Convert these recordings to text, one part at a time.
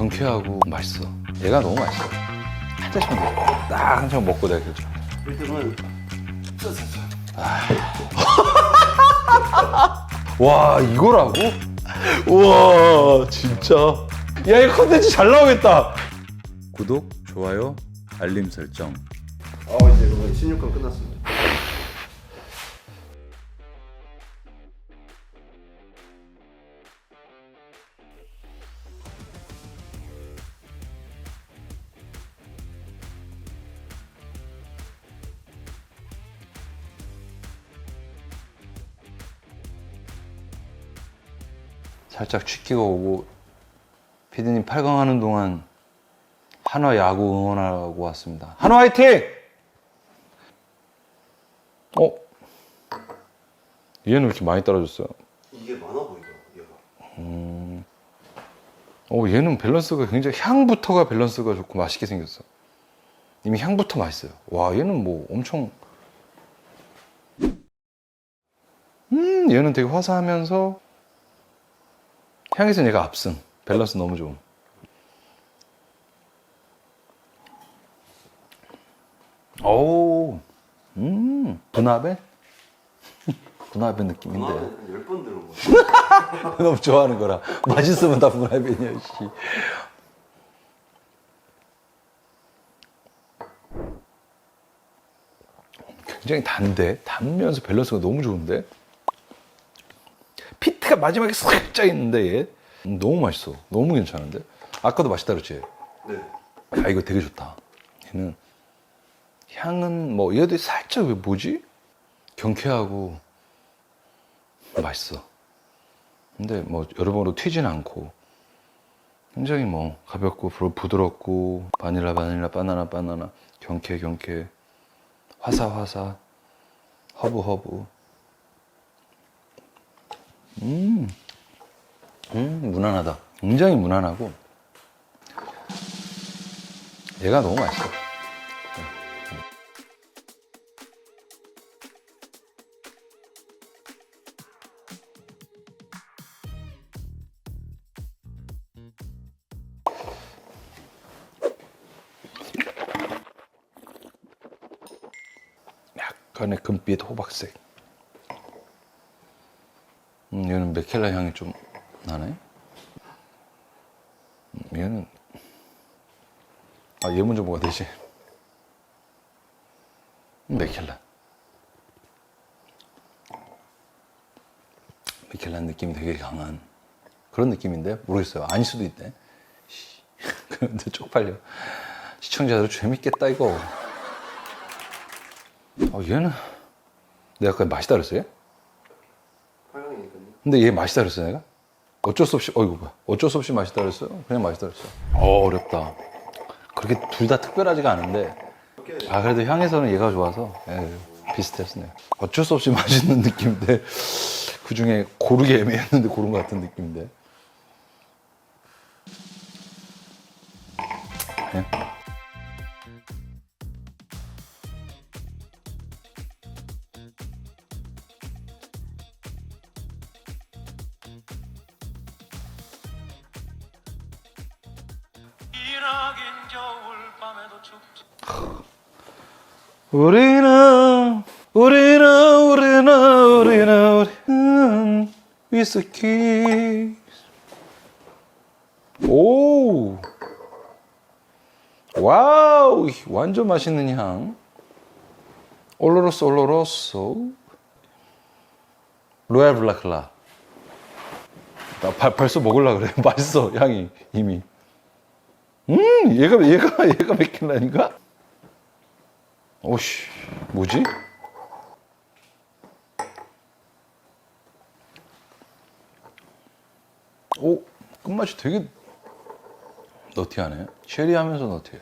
경쾌하고 맛있어. 얘가 너무 맛있어. 한 잔씩 먹어. 딱한 잔 먹고 내가 그러죠. 1등은 와 이거라고? 우와 진짜. 야 이 컨텐츠 잘 나오겠다. 구독, 좋아요, 알림 설정. 어 이제 그거 16강 끝났습 살짝 취기가 오고 피디님 8강 하는 동안 한화 야구 응원하고 왔습니다. 한화 화이팅! 어? 얘는 왜 이렇게 많이 떨어졌어요? 이게 많아 보이더라고 얘가. 어, 얘는 밸런스가 굉장히 향부터가 밸런스가 좋고 맛있게 생겼어. 이미 향부터 맛있어요. 와, 얘는 뭐 엄청 음, 얘는 되게 화사하면서 향에서 얘가 압승. 밸런스 너무 좋음. 오, 음, 분화배? 분화배 느낌인데. 10번 들은 거야. 너무 좋아하는 거라. 맛있으면 다 분할배냐, 씨. 굉장히 단데? 단면서 밸런스가 너무 좋은데? 마지막에 살짝 있는데, 얘. 음, 너무 맛있어. 너무 괜찮은데? 아까도 맛있다 그랬지? 네. 야, 이거 되게 좋다. 얘는, 향은 뭐, 얘도 살짝 왜 뭐지? 경쾌하고, 맛있어. 근데 뭐 여러모로 튀진 않고 굉장히 뭐 가볍고 부- 부드럽고 바닐라 바닐라 바나나 바나나 경쾌 경쾌 화사 화사 허브 허브 음, 음 무난하다. 굉장히 무난하고. 얘가 너무 맛있어. 약간의 금빛 호박색. 음, 얘는 메켈라 향이 좀 나네. 음, 얘는 아, 얘 먼저 뭐가 되지? 음, 메켈라. 메켈라 느낌이 되게 강한 그런 느낌인데 모르겠어요. 아닐 수도. 씨. 그런데 쪽팔려. 시청자들 재밌겠다 이거. 어, 얘는 내가 아까 얘? 8강이니까요. 근데 얘 맛있다 그랬어 내가? 어쩔 수 없이 어이구 뭐야 어쩔 수 없이 맛있다 그랬어요? 그냥 맛있다 그랬어 어 어렵다 그렇게 둘 다 특별하지가 않은데 아 그래도 향에서는 얘가 좋아서 예, 비슷했어 네. 어쩔 수 없이 맛있는 느낌인데 그 중에 고르게 애매했는데 고른 것 같은 느낌인데 예. 우리는 우리는 우리는 우리는 우리는 위스키. 오 와우. 완전 맛있는 향. 올로로스 올로로스. 로얄 블라클라. 나 발, 벌써 먹으려 그래. 맛있어 향이 이미 음 얘가 얘가 얘가 맥킬라니까 오씨, 뭐지? 오, 끝맛이 되게 너티하네. 쉐리하면서 너티해.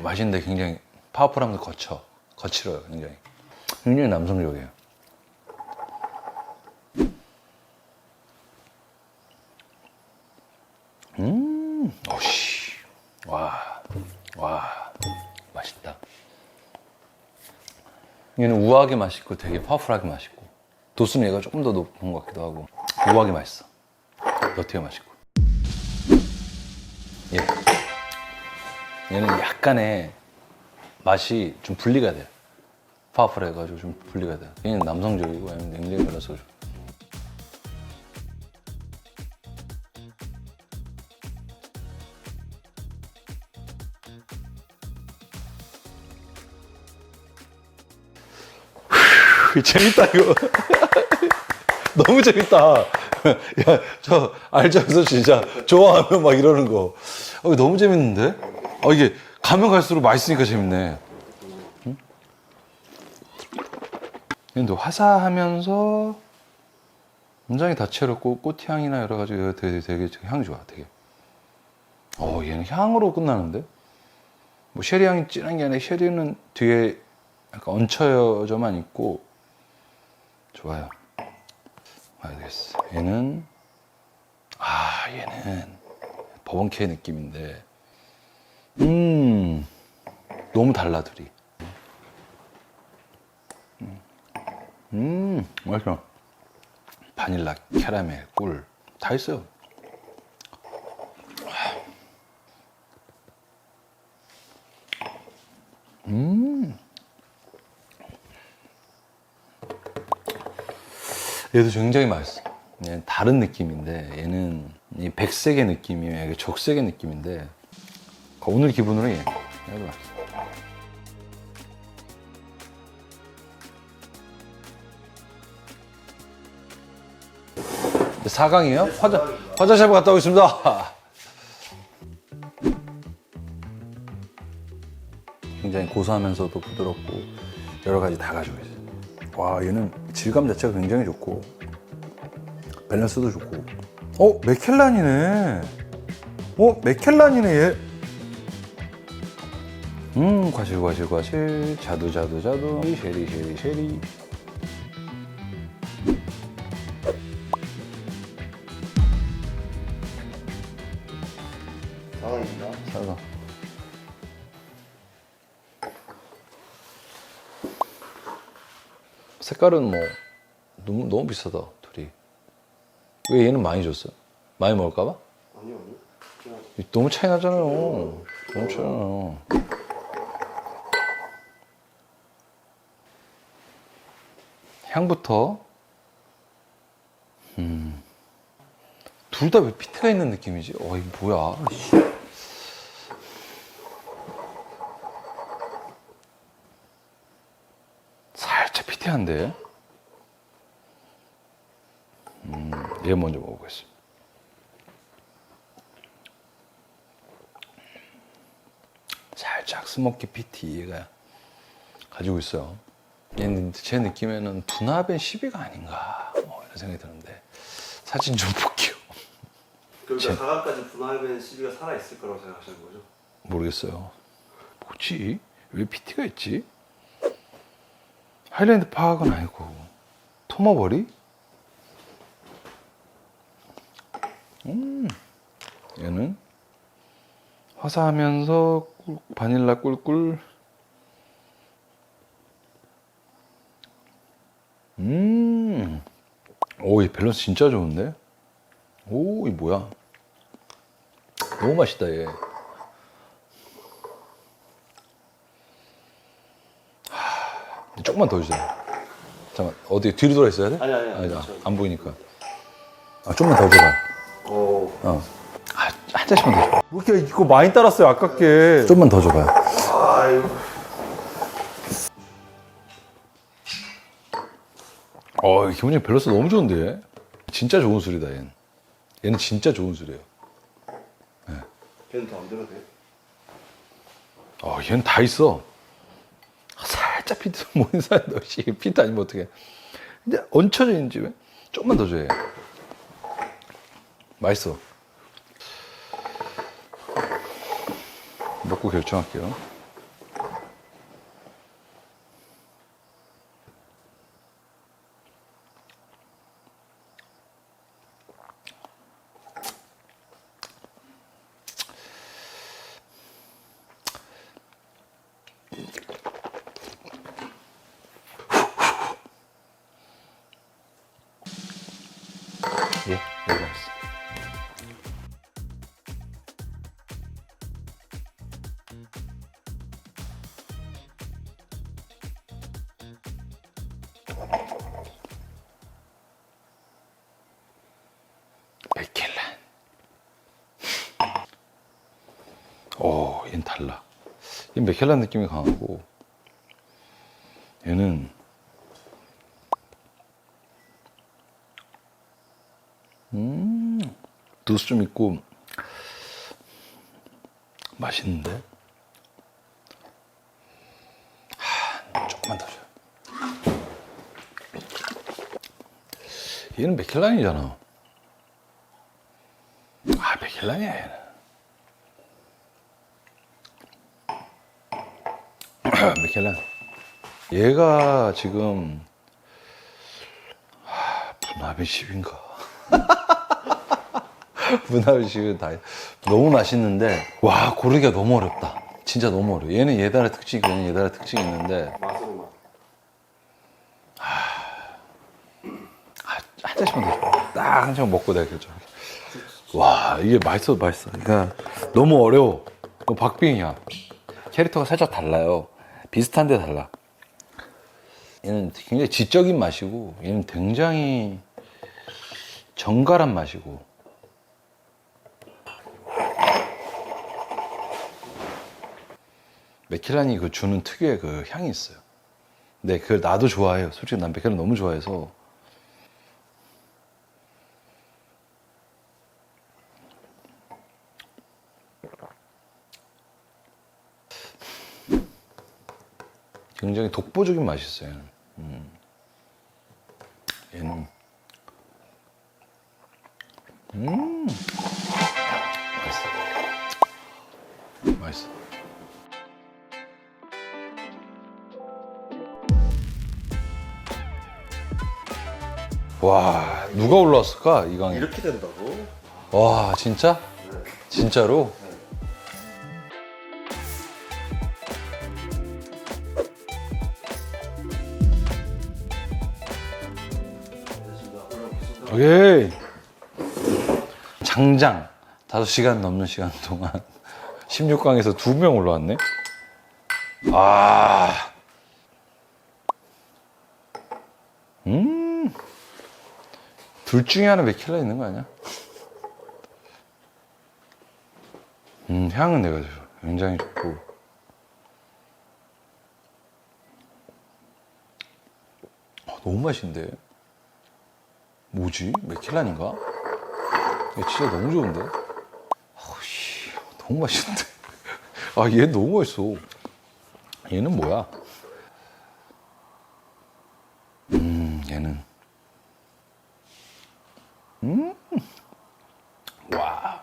맛있는데 굉장히 파워풀하면서 거쳐. 거칠어요, 굉장히. 굉장히 남성적이에요. 음, 오씨. 와, 와, 맛있다. 얘는 우아하게 맛있고 되게 파워풀하게 맛있고 도수는 얘가 조금 더 높은 것 같기도 하고 우아하게 맛있어 너티가 맛있고 예. 얘는 약간의 맛이 좀 분리가 돼요. 파워풀 해가지고 좀 분리가 돼요. 얘는 남성적이고 얘는 냉정이 밸런스 후, 재밌다 이거. 너무 재밌다. 야, 저 알자면서 진짜 좋아하면 막 이러는 거. 어, 너무 재밌는데? 어, 이게 가면 갈수록 맛있으니까 재밌네. 응? 근데 화사하면서 굉장히 다채롭고 꽃향이나 여러 가지 되게, 되게, 되게 향이 좋아, 되게. 어, 얘는 향으로 끝나는데? 뭐 쉐리 향이 진한 게 아니라 쉐리는 뒤에 약간 얹혀져만 있고 좋아요. 알겠어. 얘는 아 얘는 버번케 느낌인데 음 너무 달라 둘이. 음, 음 맛있어. 바닐라, 캐러멜, 꿀 다 있어요. 얘도 굉장히 맛있어. 다른 느낌인데 얘는 이 백색의 느낌이에요. 이게 적색의 느낌인데 오늘 기분으로 얘. 얘도 맛있어. 4강이에요? 화자, 화자샵 갔다 오겠습니다. 굉장히 고소하면서도 부드럽고 여러 가지 다 가지고 있어요. 와 얘는 질감 자체가 굉장히 좋고 밸런스도 좋고 어 맥켈란이네 어 맥켈란이네 얘 음, 과실, 과실, 과실. 자두, 자두, 자두. 쉐리, 쉐리, 쉐리. 색깔은 뭐 너무 너무 비싸다 둘이. 왜 얘는 많이 줬어? 많이 먹을까봐? 아니요, 아니요. 그냥 너무 차이 나잖아요. 너무 차이 나요. 향부터 음. 둘 다 왜 피트가 있는 느낌이지? 어, 이거 뭐야? 씨. 피트한데? 음, 얘 먼저 먹어보겠습니다. 살짝 스모키 피티 얘가 가지고 있어요. 얘는 제 느낌에는 두나벤 10위가 아닌가 뭐 이런 생각이 드는데 사진 좀 볼게요. 그러니까 사과까지 분할된 시비가 살아 있을 거라고 생각하시는 거죠? 모르겠어요. 뭐지? 왜 PT가 있지? 하이랜드 파악은 아니고 토마버리? 음, 얘는 화사하면서 꿀- 바닐라 꿀꿀. 음, 오, 이 밸런스 진짜 좋은데? 오, 이 뭐야? 너무 맛있다 얘. 조금만 더 주세요. 잠깐 어디 뒤로 돌아 있어야 돼? 아니, 아니, 아니, 아, 저- 안 보이니까. 아 좀만 더 줘봐. 어. 어. 아, 한 잔씩만 더 줘. 왜 이렇게 이거 많이 따랐어요 아깝게 좀만 더 줘봐요. 아유. 어, 기분이 밸런스 너무 좋은데. 진짜 좋은 술이다 얘는. 얘는 진짜 좋은 술이에요. 걔는 더 안 들어도 돼? 어, 얘는 다 있어. 살짝 피트 모인 사람 역시 피트 아니면 어떻게? 근데 얹혀져 있는 집에 조금만 더 줘야 해. 맛있어. 먹고 결정할게요. 예, 여기가 없습니다. 백킬란. 오, 얘는 달라. 이 맥켈란 느낌이 강하고 얘는 있고 맛있는데. 하, 조금만 더 줘요. 얘는 맥켈란이잖아. 아, 맥켈란이야, 얘는. 맥켈란. 얘가 지금, 하, 분합의 10인가. 10은 다, 너무 맛있는데, 와, 고르기가 너무 어렵다. 진짜 너무 어려워. 얘는 얘달의 특징이, 얘는 얘달의 특징이 있는데, 맛으로만. 아, 한 잔씩만 더 줘. 딱한 잔 먹고 내가 결정할게. 와, 이게 맛있어, 맛있어. 그러니까 너무 어려워. 이거 박빙이야. 캐릭터가 살짝 달라요. 비슷한데 달라. 얘는 굉장히 지적인 맛이고, 얘는 굉장히 정갈한 맛이고. 맥켈란이 그 주는 특유의 그 향이 있어요. 네, 그걸 나도 좋아해요. 솔직히 난 백혈을 너무 좋아해서. 굉장히 독보적인 맛이 있어요. 음. 얘는. 음. 누가 올라왔을까, 이 강에? 이렇게 된다고? 와, 진짜? 진짜로? 오케이. 장장 5시간 넘는 시간 동안 16강에서 두 명 올라왔네. 아. 음. 둘 중에 하나 맥힐라 있는 거 아니야? 음, 향은 내가 굉장히 좋고. 아, 너무 맛있는데? 뭐지? 맥켈란인가? 이거 진짜 너무 좋은데? 아우씨, 너무 맛있는데? 아, 얘 너무 맛있어. 얘는 뭐야? 음, 얘는. 음, 와,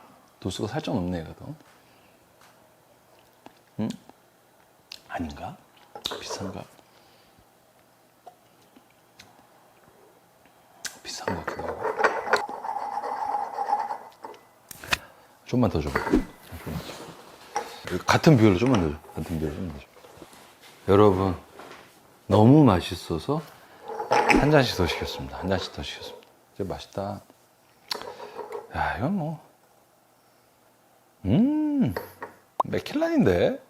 도수가 살짝 높네, 더. 음? 아닌가? 비싼가? 비싼 것 같기도 하고. 좀만 더 줘. 좀만 더 줘. 같은 비율로 좀만 더 줘. 같은 비율로 좀만 더 줘. 여러분, 너무 맛있어서 한 잔씩 더 시켰습니다. 한 잔씩 더 시켰습니다. 진짜 맛있다. 야, 이건 뭐. 음, 맥켈란인데?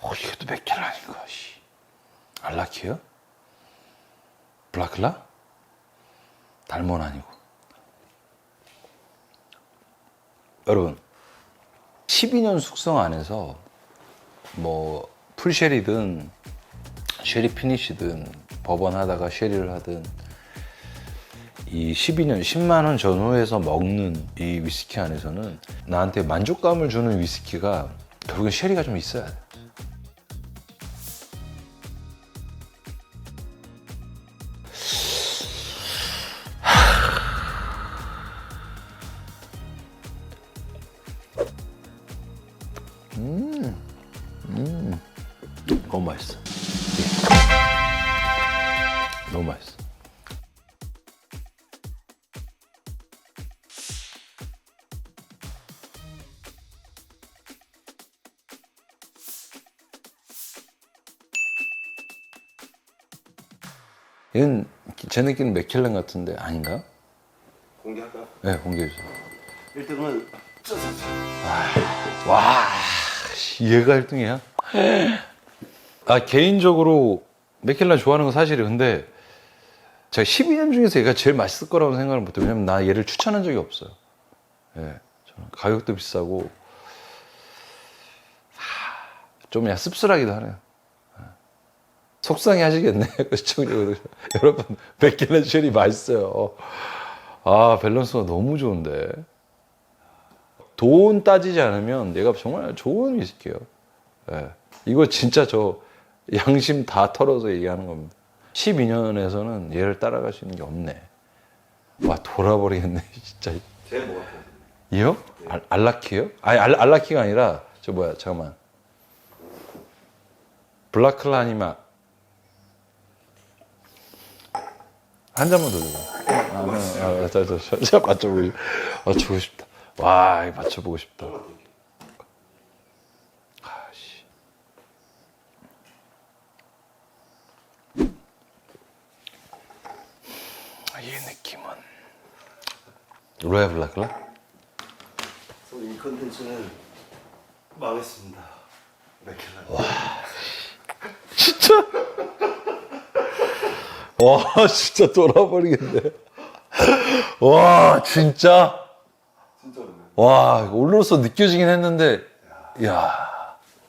어, 이것도 맥켈란인가, 씨. 알라키요? 블라클라? 달몬 아니고. 여러분, 12년 숙성 안에서 뭐 풀쉐리든 쉐리 피니시든 버번 하다가 쉐리를 하든 이 12년 10만 원 전후에서 먹는 이 위스키 안에서는 나한테 만족감을 주는 위스키가 결국엔 쉐리가 좀 있어야 돼. 얘는 제 느낌은 맥켈란 같은데 아닌가? 공개할까요? 네, 공개해 주세요. 1등은 와, 씨, 얘가 1등이야? 아, 개인적으로 맥켈란 좋아하는 건 사실이에요. 근데 제가 12년 중에서 얘가 제일 맛있을 거라고 생각을 못해요. 왜냐면 나 얘를 추천한 적이 없어요. 예, 저는 가격도 비싸고 하, 좀 그냥 씁쓸하기도 하네요. 예. 속상해 하시겠네, 그 시청자분들. 여러분, 백길렌 쉘이 맛있어요. 아, 밸런스가 너무 좋은데. 돈 따지지 않으면 얘가 정말 좋은 위스키예요. 예. 이거 진짜 저 양심 다 털어서 얘기하는 겁니다. 12년에서는 얘를 따라갈 수 있는 게 없네. 와 돌아버리겠네 진짜. 제일 뭐 같아요? 얘요? 알, 알라키요? 아니 알, 알라키가 아니라 저 뭐야 잠깐만. 블라클라니마 한 잔만 더 줘봐. 아, 아, 아, 자, 자, 자, 자, 맞춰보고, 아, 주고 싶다. 와, 이거 맞춰보고 싶다. 아씨. 아, 이 느낌은. 로야 블라클라? 이 컨텐츠는 망했습니다. 맥켈라. 진짜? 와, 진짜 돌아버리겠네. 와, 진짜? 진짜로네. 와, 이거 올로서 느껴지긴 했는데, 야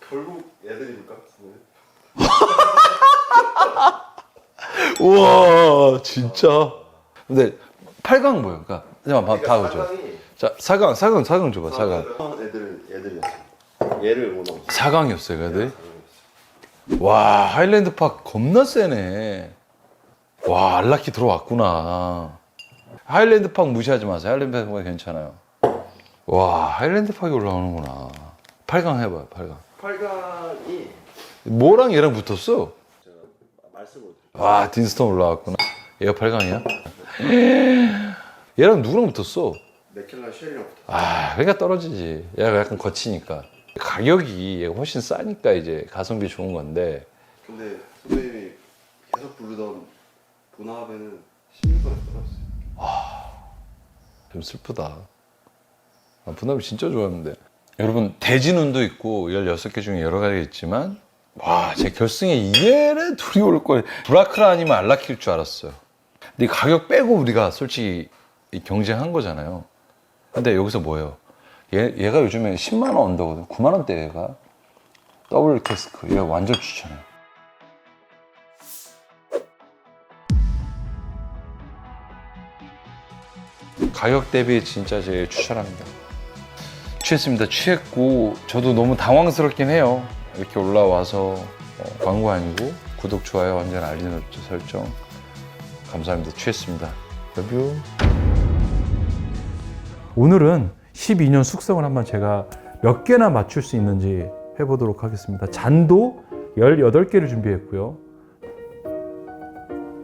결국 애드립일까? 우와, 진짜. 근데 8강 뭐예요? 그러니까, 잠깐만, 다 보죠. 사강이 자, 4강, 4강, 4강 줘봐, 4강. 사강은 애들 애들이었어. 얘를 못 넘었어. 4강이었어요, 애들. 와, 하일랜드 팍 겁나 세네. 와, 알라키 들어왔구나. 하일랜드 팍 무시하지 마세요. 하일랜드 팍 괜찮아요. 와, 하일랜드 팍이 올라오는구나. 8강 해봐요, 8강. 8강이 뭐랑 얘랑 붙었어? 와, 딘스턴 올라왔구나. 얘가 8강이야? 얘랑 누구랑 붙었어? 맥켈라 쉘이랑 붙어. 아, 그러니까 떨어지지. 얘가 약간 거치니까. 가격이 얘가 훨씬 싸니까 이제 가성비 좋은 건데. 근데 선배님이 계속 부르던 보나베는 16번에 떨어졌어요. 좀 슬프다. 아, 분합이 진짜 좋았는데. 여러분, 대진운도 있고, 16개 중에 여러 가지가 있지만, 와, 제 결승에 이래래 둘이 올 걸. 브라크라 아니면 알라키일 줄 알았어요. 근데 이 가격 빼고 우리가 솔직히 이 경쟁한 거잖아요. 근데 여기서 뭐예요? 얘, 얘가 요즘에 10만 원 언더거든. 9만 원대 얘가. 더블 캐스크. 얘가 완전 추천해요. 가격 대비 진짜 제일 추천합니다. 취했습니다. 취했고 저도 너무 당황스럽긴 해요. 이렇게 올라와서 어, 광고 아니고 구독, 좋아요, 완전 알림 설정 감사합니다. 취했습니다. 러뷰. 오늘은 12년 숙성을 한번 제가 몇 개나 맞출 수 있는지 해보도록 하겠습니다. 잔도 18개를 준비했고요.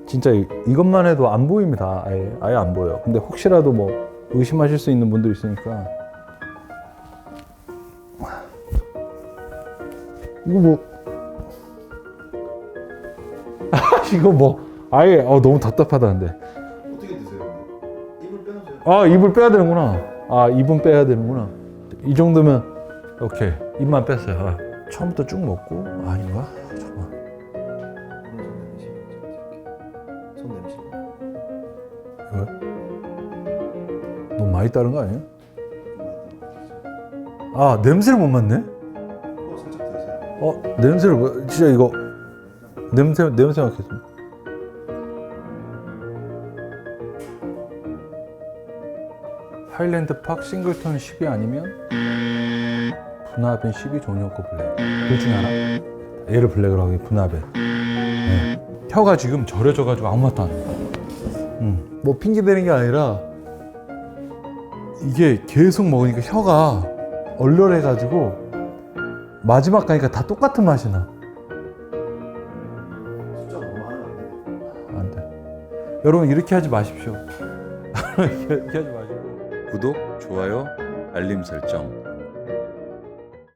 진짜 이- 이것만 해도 안 보입니다. 아예, 아예 안 보여요. 근데 혹시라도 뭐 의심하실 수 있는 분들 있으니까. 이거 뭐. 이거 뭐. 아예 어, 너무 답답하다는데. 어떻게 드세요? 입을 빼놓으세요. 아 입을 빼야 되는구나. 아 입은 빼야 되는구나. 이 정도면 오케이 입만 뺐어요. 아, 처음부터 쭉 먹고 많이 따른 거 아니에요? 아 냄새를 못 맡네? 어. 어 냄새를 못- 진짜 이거 냄새 냄새 맡겠습니다. 하일랜드 팍 싱글턴 10이 아니면 분화벤 10이 종려코 블랙 둘 중에 하나 얘를 블랙으로 하기 분화벤 네. 혀가 지금 절여져가지고 아무 맛도 안 나. 음. 뭐 핑계 대는 게 아니라 이게 계속 먹으니까 혀가 얼얼해가지고 마지막 가니까 다 똑같은 맛이 나. 숫자 너무 많으면 안 돼요. 안 돼. 여러분 이렇게 하지 마십시오. 이렇게 하지 마시고. 구독, 좋아요, 알림 설정